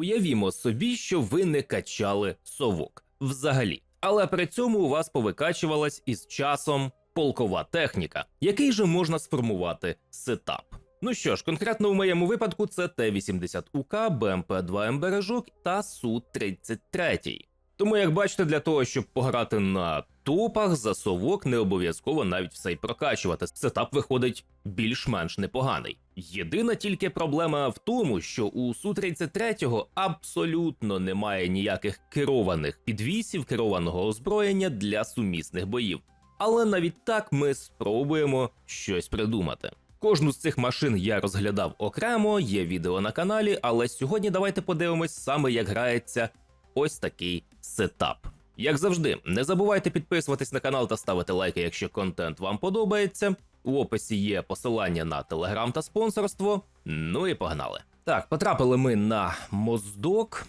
Уявімо собі, що ви не качали совок взагалі, але при цьому у вас повикачувалась із часом полкова техніка, який же можна сформувати сетап. Ну що ж, конкретно у моєму випадку це Т-80 УК, БМП-2 Бережок та Су-33. Тому, як бачите, для того, щоб пограти на топах, за совок не обов'язково навіть все й прокачувати. Сетап виходить більш-менш непоганий. Єдина тільки проблема в тому, що у Су-33 абсолютно немає ніяких керованих підвісів керованого озброєння для сумісних боїв. Але навіть так ми спробуємо щось придумати. Кожну з цих машин я розглядав окремо, є відео на каналі, але сьогодні давайте подивимось саме, як грається ось такий сетап. Як завжди, не забувайте підписуватись на канал та ставити лайки, якщо контент вам подобається. У описі є посилання на телеграм та спонсорство. Ну і погнали. Так, потрапили ми на моздок.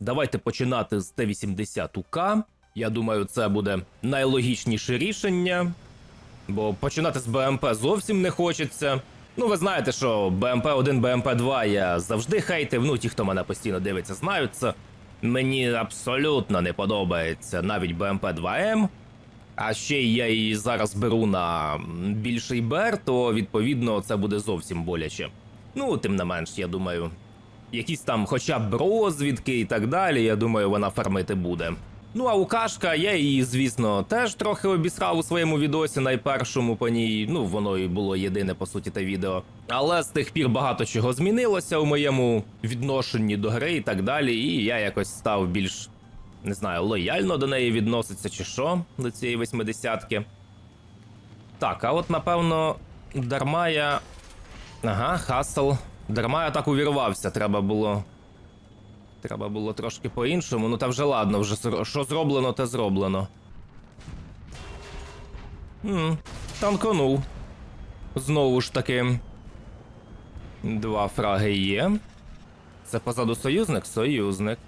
Давайте починати з Т-80 УК. Я думаю, це буде найлогічніше рішення. Бо починати з БМП зовсім не хочеться. Ну, ви знаєте, що БМП-1, БМП-2 я завжди хейтив. Ну, ті, хто мене постійно дивиться, знають. Мені абсолютно не подобається навіть БМП-2М. А ще я її зараз беру на більший БР, то відповідно це буде зовсім боляче. Ну, тим не менш, я думаю, якісь там хоча б розвідки і так далі, я думаю, вона фармити буде. Ну а Укашка, я її, звісно, теж трохи обісрав у своєму відосі найпершому по ній. Ну, воно і було єдине по суті те відео. Але з тих пір багато чого змінилося у моєму відношенні до гри і так далі. І я якось став більш не знаю, лояльно до неї відноситься чи що до цієї восьмидесятки. Так, а от напевно, дарма я. Ага, хасл. Дарма я так увірвався, треба було. Треба було трошки по-іншому. Ну та вже ладно, вже що зроблено, те зроблено. М, танконув. Знову ж таки. Два фраги є. Це позаду союзник? Союзник.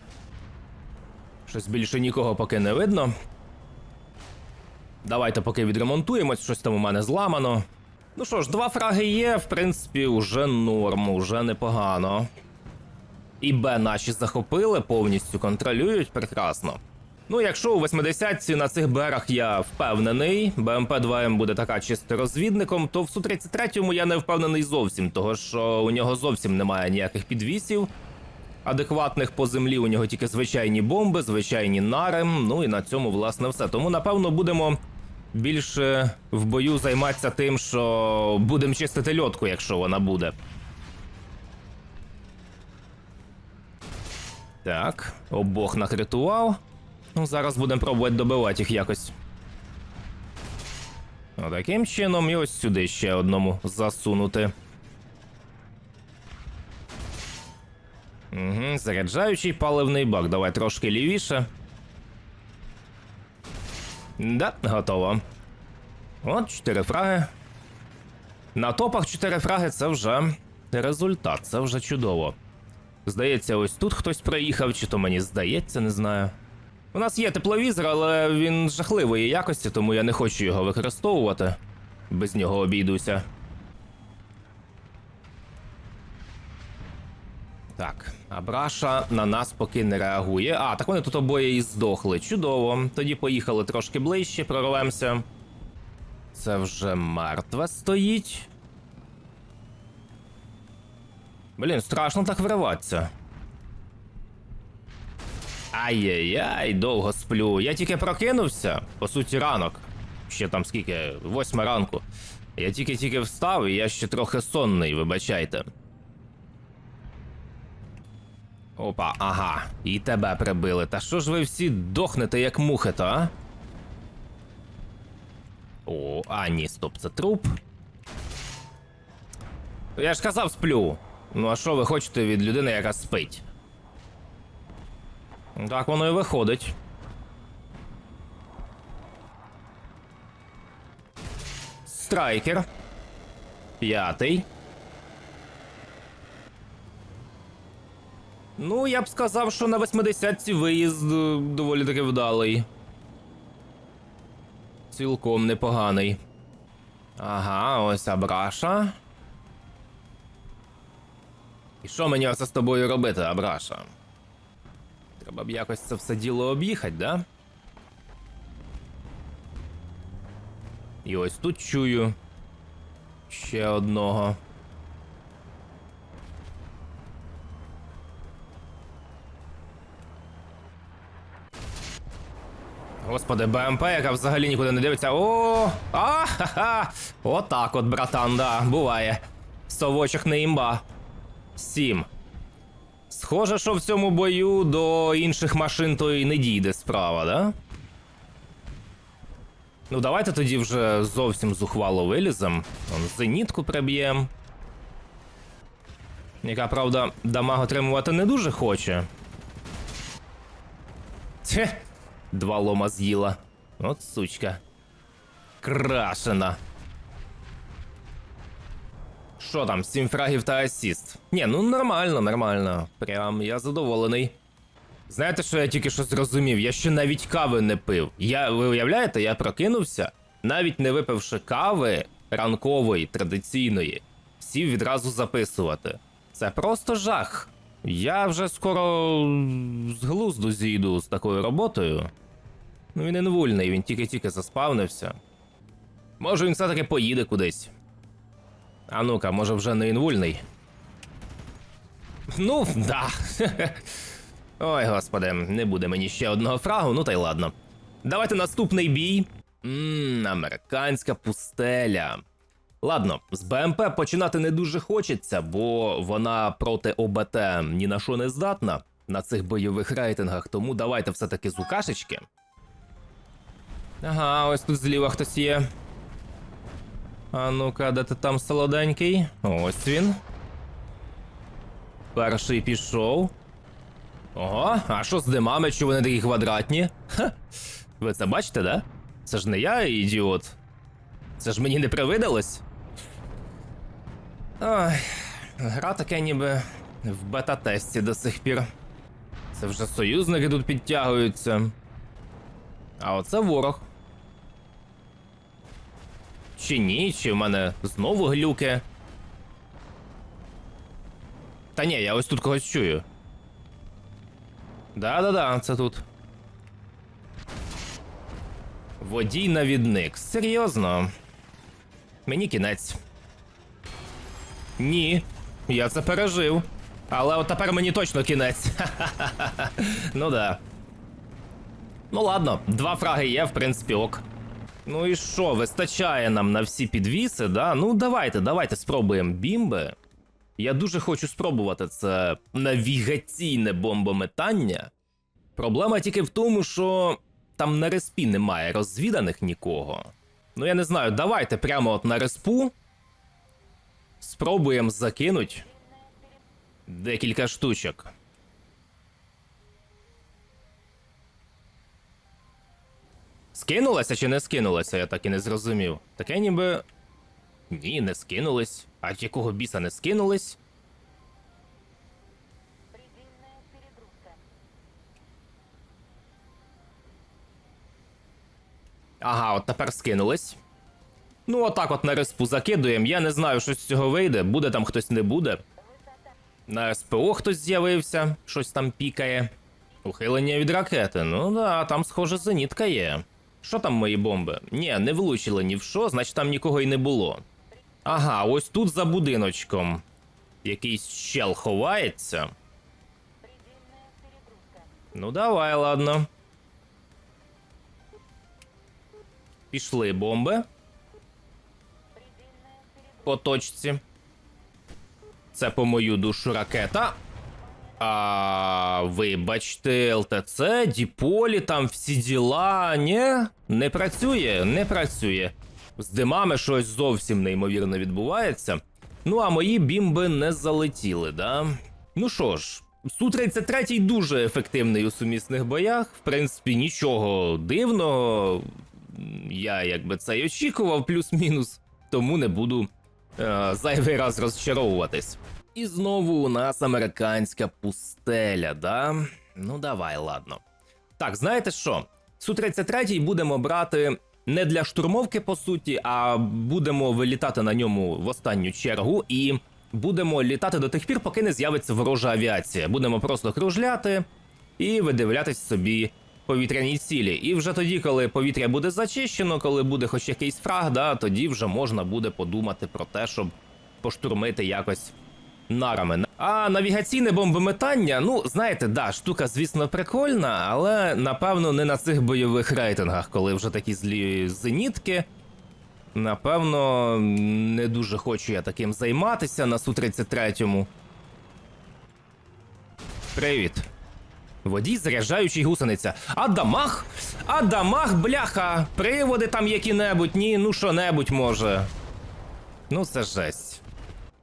Щось більше нікого поки не видно. Давайте поки відремонтуємось, щось там у мене зламано. Ну що ж, два фраги є, в принципі, уже норм, уже непогано. І Б наші захопили, повністю контролюють прекрасно. Ну, якщо у 80-ці на цих берах я впевнений, БМП-2М буде така чисто розвідником, то в Су-33 я не впевнений зовсім, того що у нього зовсім немає ніяких підвісів. Адекватних по землі у нього тільки звичайні бомби, звичайні нари. Ну і на цьому, власне, все. Тому, напевно, будемо більше в бою займатися тим, що будемо чистити льотку, якщо вона буде. Так, обох накритував. Ну, зараз будемо пробувати добивати їх якось. Таким чином, і ось сюди ще одному засунути. Угу, заряджаючий паливний бак. Давай трошки лівіше. Да, готово. От, 4 фраги. На топах 4 фраги це вже результат, це вже чудово. Здається, ось тут хтось проїхав, чи то мені здається, не знаю. У нас є тепловізор, але він жахливої якості, тому я не хочу його використовувати. Без нього обійдуся. Так, Абраша на нас поки не реагує. А, так вони тут обоє і здохли. Чудово. Тоді поїхали трошки ближче, прорвемося. Це вже мертве стоїть. Блін, страшно так вириватися. Ай-яй-яй, довго сплю. Я тільки прокинувся, по суті, ранок. Ще там скільки, восьма ранку. Я тільки-тільки встав, і я ще трохи сонний, вибачайте. Опа, ага, і тебе прибили. Та що ж ви всі дохнете, як мухи, то, а? О, а ні, стоп, це труп. Я ж казав, сплю. Ну а що ви хочете від людини, яка спить? Так воно і виходить. Страйкер. П'ятий. Ну, я б сказав, що на 80-ці виїзд е, доволі таки вдалий. Цілком непоганий. Ага, ось Абраша. І що мені оце з тобою робити, Абраша? Треба б якось це все діло об'їхати, да? І ось тут чую ще одного. Господи, БМП, яка взагалі нікуди не дивиться. О, а, ха-ха. Отак от, братан, да, буває. Совочок не імба. Сім. Схоже, що в цьому бою до інших машин то й не дійде справа, да? Ну, давайте тоді вже зовсім зухвало вилізем. Он зенітку приб'єм. Яка, правда, дамаг отримувати не дуже хоче. Тьфе, два лома з'їла. От сучка. Крашена. Що там, сім фрагів та асіст? Ні, ну нормально, нормально. Прям я задоволений. Знаєте, що я тільки що зрозумів? Я ще навіть кави не пив. Я, ви уявляєте, я прокинувся, навіть не випивши кави ранкової, традиційної, сів відразу записувати. Це просто жах. Я вже скоро з глузду зійду з такою роботою. Ну він інвульний, він тільки-тільки заспавнився. Може, він все-таки поїде кудись. А ну-ка, може вже не інвульний. Ну, да. Ой, господи, не буде мені ще одного фрагу, ну та й ладно. Давайте наступний бій. Ммм, американська пустеля. Ладно, з БМП починати не дуже хочеться, бо вона проти ОБТ ні на що не здатна на цих бойових рейтингах, тому давайте все-таки з укашечки. Ага, ось тут зліва хтось є. А ну-ка, де ти там солоденький? Ось він. Перший пішов. Ого, а що з димами, чи вони такі квадратні? Ха. Ви це бачите, да? Це ж не я, ідіот. Це ж мені не привидалось. Ой, гра таке ніби в бета-тесті до сих пір. Це вже союзники тут підтягуються. А оце ворог. Чи ні, чи в мене знову глюки. Та ні, я ось тут когось чую. Да-да-да, це тут. Водій навідник. Серйозно. Мені кінець. Ні, я це пережив. Але от тепер мені точно кінець. Ну да. Ну ладно, два фраги є, в принципі, ок. Ну і що, вистачає нам на всі підвіси, да? Ну давайте, давайте спробуємо бімби. Я дуже хочу спробувати це навігаційне бомбометання. Проблема тільки в тому, що там на респі немає розвіданих нікого. Ну я не знаю, давайте прямо от на респу. Спробуємо закинуть декілька штучок. Скинулася чи не скинулася, я так і не зрозумів. Таке ніби. Ні, не скинулись. А якого біса не скинулись? Ага, от тепер скинулись. Ну, отак от на респу закидуємо. Я не знаю, що з цього вийде. Буде там хтось не буде. На СПО хтось з'явився, щось там пікає. Ухилення від ракети. Ну да, там, схоже, зенітка є. Що там мої бомби? Ні, не влучили ні в що, значить там нікого й не було. Ага, ось тут за будиночком. Якийсь щел ховається. Ну давай, ладно. Пішли бомби. По точці. Це по мою душу ракета. А, вибачте, ЛТЦ, Діполі, там всі діла. Ні, не працює, не працює. З димами щось зовсім неймовірно відбувається. Ну а мої бімби не залетіли, да? Ну що ж, Су-33 дуже ефективний у сумісних боях. В принципі, нічого дивного. Я якби це й очікував, плюс-мінус, тому не буду е, зайвий раз розчаровуватись. І знову у нас американська пустеля, да? Ну давай, ладно. Так, знаєте що? Су-33 будемо брати не для штурмовки, по суті, а будемо вилітати на ньому в останню чергу і будемо літати до тих пір, поки не з'явиться ворожа авіація. Будемо просто кружляти, і видивлятись собі повітряні цілі. І вже тоді, коли повітря буде зачищено, коли буде хоч якийсь фраг, да, тоді вже можна буде подумати про те, щоб поштурмити якось нарами. А навігаційне бомбометання, ну знаєте, да, штука, звісно, прикольна, але напевно не на цих бойових рейтингах, коли вже такі злі зенітки. Напевно, не дуже хочу я таким займатися на Су-33. Привіт. Водій заряджаючий гусениця. А дамаг? А дамаг, бляха! Приводи там які-небудь, ні, ну що-небудь може. Ну, це жесть.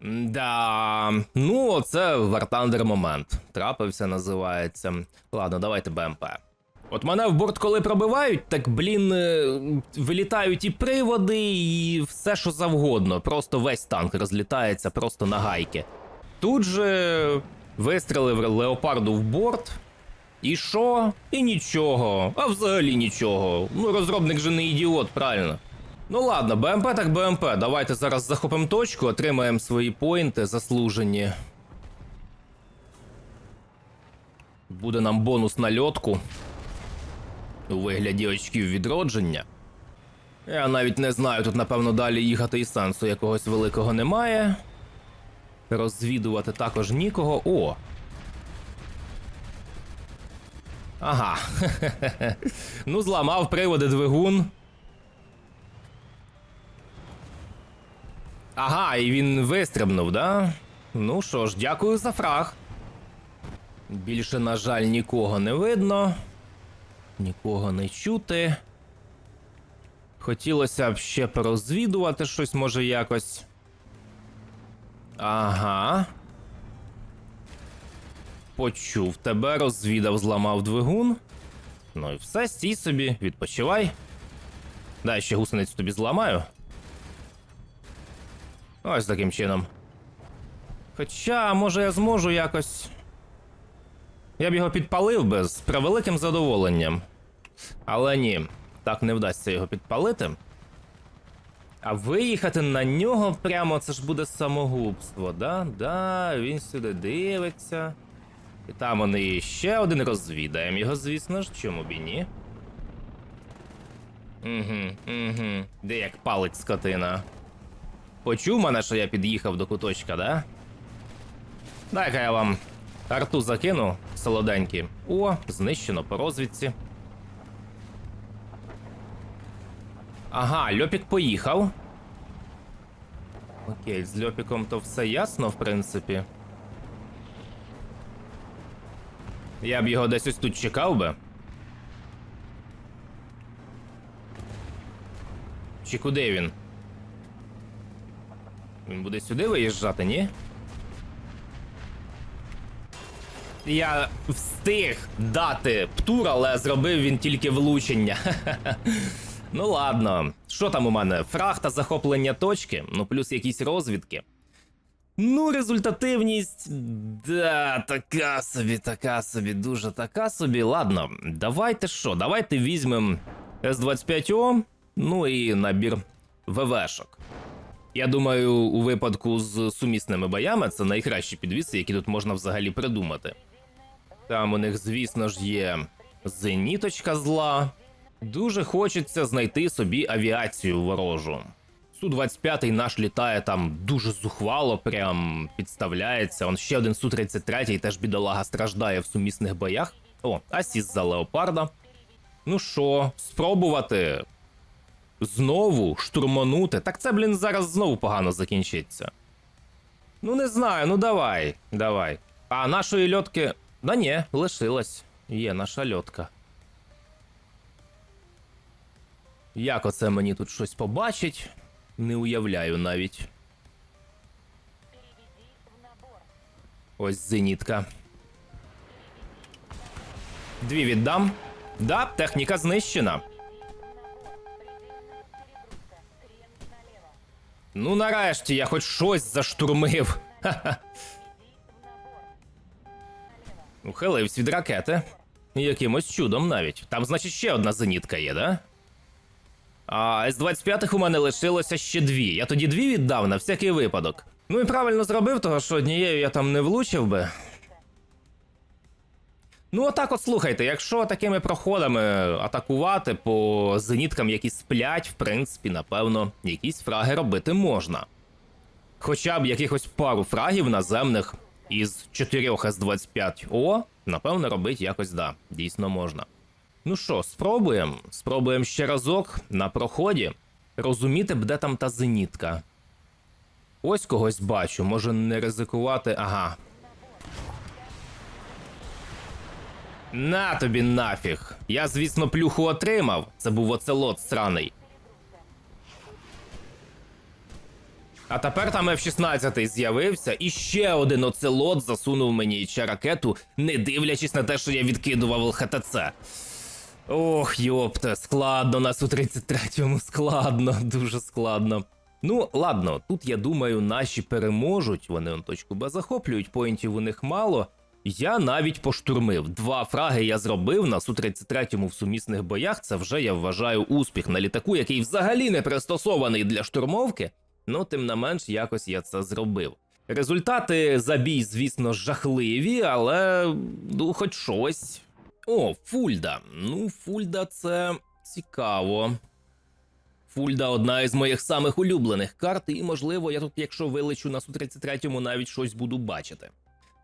Да, ну це Вартандер момент. Трапився, називається. Ладно, давайте БМП. От мене в борт, коли пробивають, так блін, е, вилітають і приводи, і все, що завгодно. Просто весь танк розлітається просто на гайки. Тут же вистрелив леопарду в борт. І що? І нічого. А взагалі нічого. Ну, розробник же не ідіот, правильно. Ну ладно, БМП так БМП. Давайте зараз захопимо точку, отримаємо свої поінти заслужені. Буде нам бонус на льотку. У вигляді очків відродження. Я навіть не знаю, тут напевно далі їхати і сенсу якогось великого немає. Розвідувати також нікого. О! Ага. ну, зламав приводи двигун. Ага, і він вистрибнув, да? Ну що ж, дякую за фраг. Більше, на жаль, нікого не видно. Нікого не чути. Хотілося б ще порозвідувати щось, може, якось. Ага. Почув тебе, розвідав, зламав двигун. Ну і все, стій собі, відпочивай. Дай ще гусеницю тобі зламаю. Ось таким чином. Хоча, може, я зможу якось. Я б його підпалив би з превеликим задоволенням. Але ні, так не вдасться його підпалити. А виїхати на нього прямо це ж буде самогубство, да? Да, він сюди дивиться. І там вони ще один розвідаємо його, звісно ж, чому б і ні. Угу, угу. Де як палить скотина. Почув мене, що я під'їхав до куточка, да? Дай-ка я вам арту закину, солоденькі. О, знищено по розвідці. Ага, Льопік поїхав. Окей, з Льопіком то все ясно, в принципі. Я б його десь ось тут чекав би. Чи куди він? Він буде сюди виїжджати, ні? Я встиг дати птур, але зробив він тільки влучення. ну ладно. Що там у мене? Фрахта захоплення точки, ну плюс якісь розвідки. Ну, результативність. Да, така собі, така собі, дуже така собі. Ладно, давайте що? Давайте візьмемо С25О, ну і набір ВВшок. Я думаю, у випадку з сумісними боями це найкращі підвіси, які тут можна взагалі придумати. Там у них, звісно ж, є зеніточка зла. Дуже хочеться знайти собі авіацію ворожу. Су-25 наш літає там дуже зухвало, прям підставляється. Он ще один Су-33 теж бідолага страждає в сумісних боях. О, асіс за леопарда. Ну що, спробувати знову штурманути. Так це, блін, зараз знову погано закінчиться. Ну, не знаю, ну давай, давай. А нашої льотки. Да ні, лишилась. Є наша льотка. Як оце мені тут щось побачить? Не уявляю навіть. Ось зенітка. Дві віддам. Да, техніка знищена. Ну, нарешті я хоч щось заштурмив. Ха-ха. Ухилився від ракети. Якимось чудом навіть. Там, значить, ще одна зенітка є, да? А С-25 у мене лишилося ще дві. Я тоді дві віддав на всякий випадок. Ну і правильно зробив, того що однією я там не влучив би. Ну, отак от слухайте, якщо такими проходами атакувати по зеніткам, які сплять, в принципі, напевно, якісь фраги робити можна. Хоча б якихось пару фрагів наземних із 4 С-25О, напевно, робити якось да, дійсно можна. Ну що, спробуємо. Спробуємо ще разок на проході. Розуміти б, де там та зенітка. Ось когось бачу, може не ризикувати. Ага. На тобі нафіг. Я, звісно, плюху отримав. Це був оцелот сраний. А тепер там F-16 з'явився, і ще один оцелот засунув мені ще ракету, не дивлячись на те, що я відкидував ЛХТЦ. Ох, йопте, складно нас у 33-му, складно, дуже складно. Ну, ладно, тут я думаю, наші переможуть. Вони он точку Б захоплюють, поінтів у них мало. Я навіть поштурмив. Два фраги я зробив на Су-33 в сумісних боях. Це вже я вважаю успіх на літаку, який взагалі не пристосований для штурмовки. Ну, тим не менш, якось я це зробив. Результати за бій, звісно, жахливі, але ну, хоч щось. О, Фульда. Ну, Фульда це цікаво. Фульда одна із моїх самих улюблених карт, і, можливо, я тут, якщо вилечу на Су-33, навіть щось буду бачити.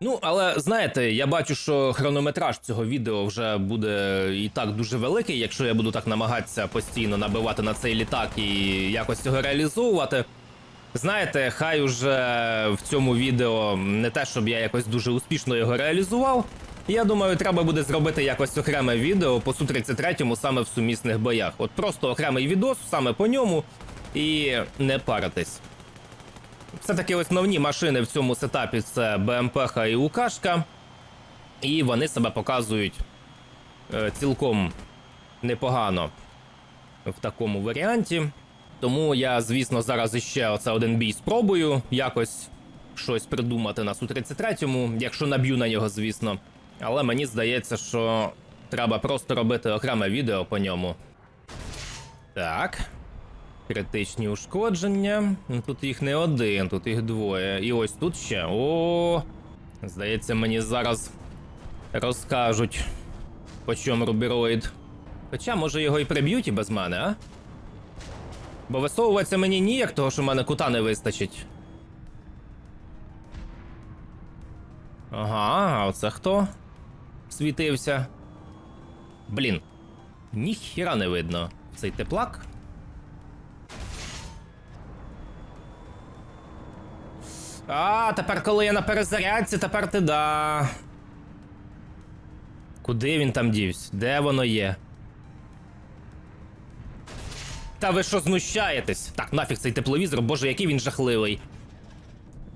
Ну, але знаєте, я бачу, що хронометраж цього відео вже буде і так дуже великий, якщо я буду так намагатися постійно набивати на цей літак і якось його реалізовувати. Знаєте, хай уже в цьому відео не те, щоб я якось дуже успішно його реалізував. Я думаю, треба буде зробити якось окреме відео по Су-33 саме в сумісних боях. От просто окремий відос саме по ньому і не паритись. Все-таки основні машини в цьому сетапі це БМПХ і УКшка. І вони себе показують е, цілком непогано в такому варіанті. Тому я, звісно, зараз іще оце один бій спробую якось щось придумати на Су-33, якщо наб'ю на нього, звісно. Але мені здається, що треба просто робити окреме відео по ньому. Так. Критичні ушкодження. Тут їх не один, тут їх двоє. І ось тут ще. О, здається, мені зараз розкажуть, по чому рубіроїд. Хоча, може, його і приб'ють і без мене, а? Бо висовуватися мені ніяк, того що в мене кута не вистачить. Ага, а оце хто? Світився. Блін. Ніхіра не видно. Цей теплак. А, тепер, коли я на перезарядці, тепер ти да. Куди він там дівсь? Де воно є? Та ви що знущаєтесь? Так, нафіг цей тепловізор, боже, який він жахливий.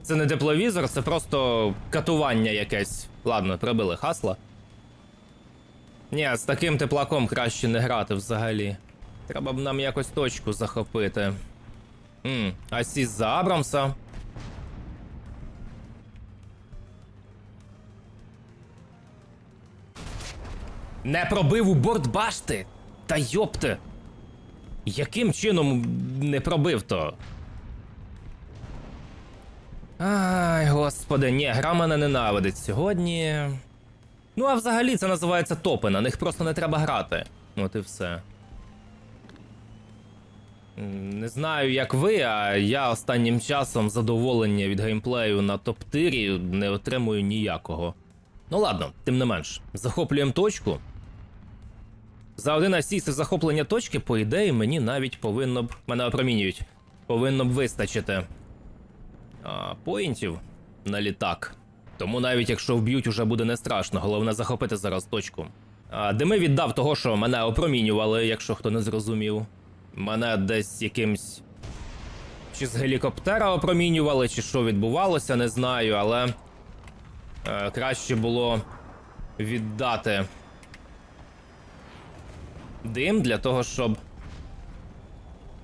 Це не тепловізор, це просто катування якесь. Ладно, прибили хасла. Ні, з таким теплаком краще не грати взагалі. Треба б нам якось точку захопити. Ммм, асіс за Абрамса. Не пробив у борт башти! Та йопте! Яким чином не пробив то? Ай, господи, ні, гра мене ненавидить сьогодні. Ну, а взагалі це називається топи, на них просто не треба грати. От і все. Не знаю, як ви, а я останнім часом задоволення від геймплею на топ-тирі не отримую ніякого. Ну ладно, тим не менш, захоплюємо точку. За один асіст захоплення точки, по ідеї, мені навіть повинно б. Мене опромінюють. Повинно б вистачити. А, поінтів на літак. Тому навіть якщо вб'ють, уже буде не страшно. Головне захопити зараз точку. А, дими віддав того, що мене опромінювали, якщо хто не зрозумів. Мене десь якимсь. Чи з гелікоптера опромінювали, чи що відбувалося, не знаю, але. Е, краще було віддати дим для того, щоб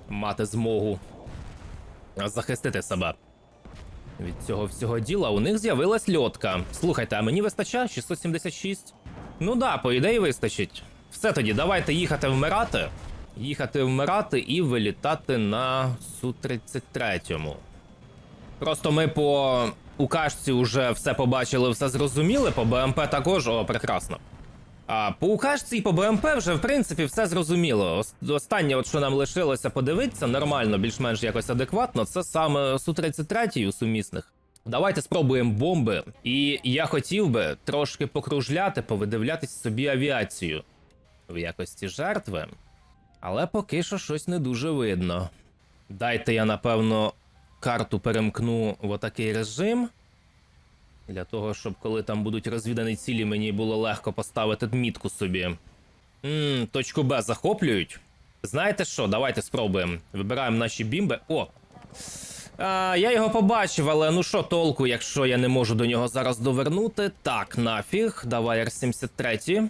мати змогу захистити себе. Від цього всього діла у них з'явилась льотка. Слухайте, а мені вистачає 676? Ну да, по ідеї вистачить. Все тоді, давайте їхати вмирати. Їхати вмирати і вилітати на Су-33. Просто ми по у кашці вже все побачили, все зрозуміли, по БМП також, о, прекрасно. А по укашці і по БМП вже в принципі все зрозуміло. Останнє, от що нам лишилося подивитися, нормально, більш-менш якось адекватно, це саме Су-33 у сумісних. Давайте спробуємо бомби. І я хотів би трошки покружляти, повидивлятись собі авіацію в якості жертви. Але поки що щось не дуже видно. Дайте я, напевно, карту перемкну в отакий режим. Для того, щоб коли там будуть розвідані цілі, мені було легко поставити мітку собі. Ммм, точку Б захоплюють. Знаєте що? Давайте спробуємо. Вибираємо наші бімби. О! А, я його побачив, але ну що толку, якщо я не можу до нього зараз довернути. Так, нафіг. Давай Р-73.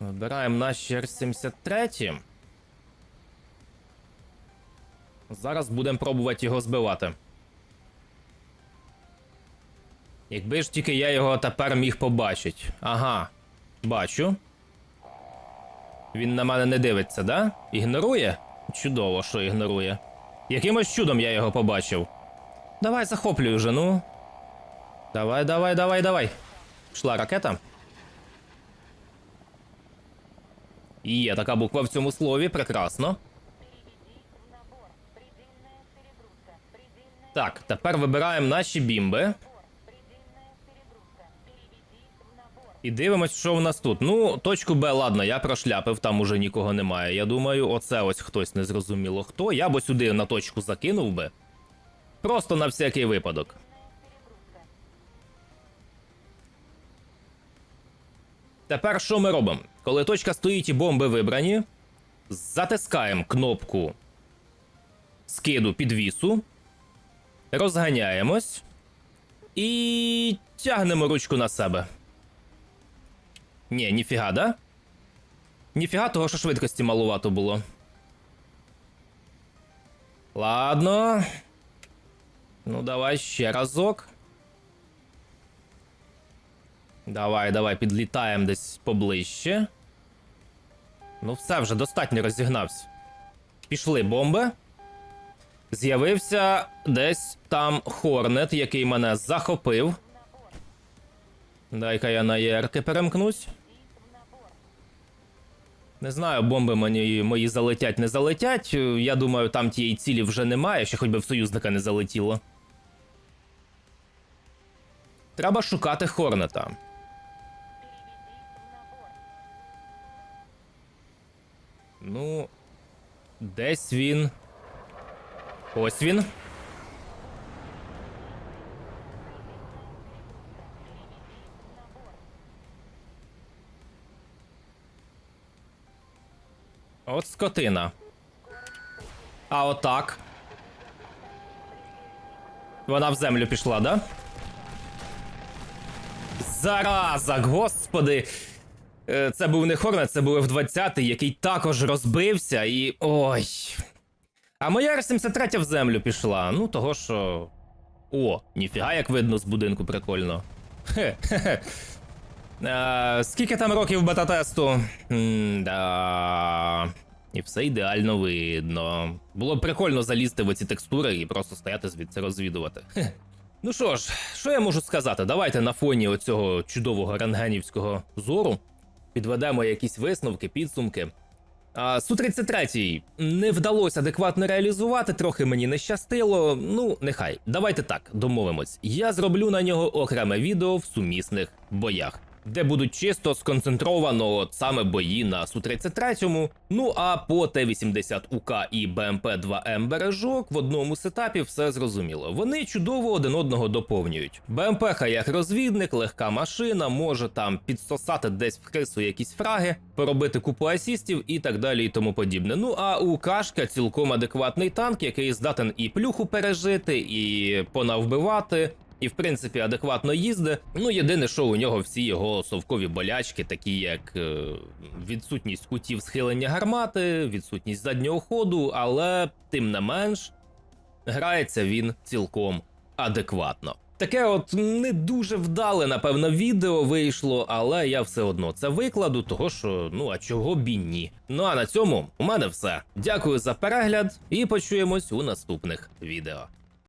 Вибираємо наші Р-73. Зараз будемо пробувати його збивати. Якби ж тільки я його тепер міг побачити. Ага, бачу. Він на мене не дивиться, да? Ігнорує? Чудово, що ігнорує. Якимось чудом я його побачив. Давай захоплюй вже, ну. Давай, давай, давай, давай. Пішла ракета. Є така буква в цьому слові, прекрасно. Так, тепер вибираємо наші бімби. І дивимось, що в нас тут. Ну, точку Б, ладно, я прошляпив, там уже нікого немає. Я думаю, оце ось хтось незрозуміло хто. Я б сюди на точку закинув би. Просто на всякий випадок. Тепер що ми робимо? Коли точка стоїть і бомби вибрані, затискаємо кнопку скиду підвісу, розганяємось і тягнемо ручку на себе. Ні, ніфіга, да? Ніфіга того, що швидкості малувато було. Ладно. Ну, давай ще разок. Давай, давай, підлітаємо десь поближче. Ну, все вже достатньо розігнався. Пішли бомби. З'явився десь там Хорнет, який мене захопив. Дай-ка я на ЄРки перемкнусь. Не знаю, бомби мені мої залетять, не залетять. Е, Я думаю, там тієї цілі вже немає, ще хоч би в союзника не залетіло. Треба шукати Хорнета. Ну, десь він. Ось він. От скотина. А отак. Вона в землю пішла, да? Зараза, господи. Е, Це був не Хорнет, це був F-20, який також розбився і. Ой. А моя Р-73 в землю пішла. Ну, того що. О, ніфіга, як видно з будинку, прикольно. Хе, хе, хе. Е, скільки там років бета-тесту? Да. І все ідеально видно. Було б прикольно залізти в оці текстури і просто стояти звідси розвідувати. Ну що ж, що я можу сказати? Давайте на фоні оцього чудового рентгенівського зору підведемо якісь висновки, підсумки. А Су-33 не вдалося адекватно реалізувати, трохи мені не щастило. Ну, нехай. Давайте так, домовимось. Я зроблю на нього окреме відео в сумісних боях, де будуть чисто сконцентровано саме бої на Су-33. Ну а по Т-80 УК і БМП-2М бережок в одному сетапі все зрозуміло. Вони чудово один одного доповнюють. БМП-ха як розвідник, легка машина, може там підсосати десь в крису якісь фраги, поробити купу асістів і так далі, і тому подібне. Ну а у Кашка цілком адекватний танк, який здатен і плюху пережити, і понавбивати. І, в принципі, адекватно їздить. Ну, єдине, що у нього всі його совкові болячки, такі як е, відсутність кутів схилення гармати, відсутність заднього ходу, але тим не менш грається він цілком адекватно. Таке от не дуже вдале, напевно, відео вийшло, але я все одно це викладу, того що ну а чого б і ні. Ну а на цьому у мене все. Дякую за перегляд і почуємось у наступних відео.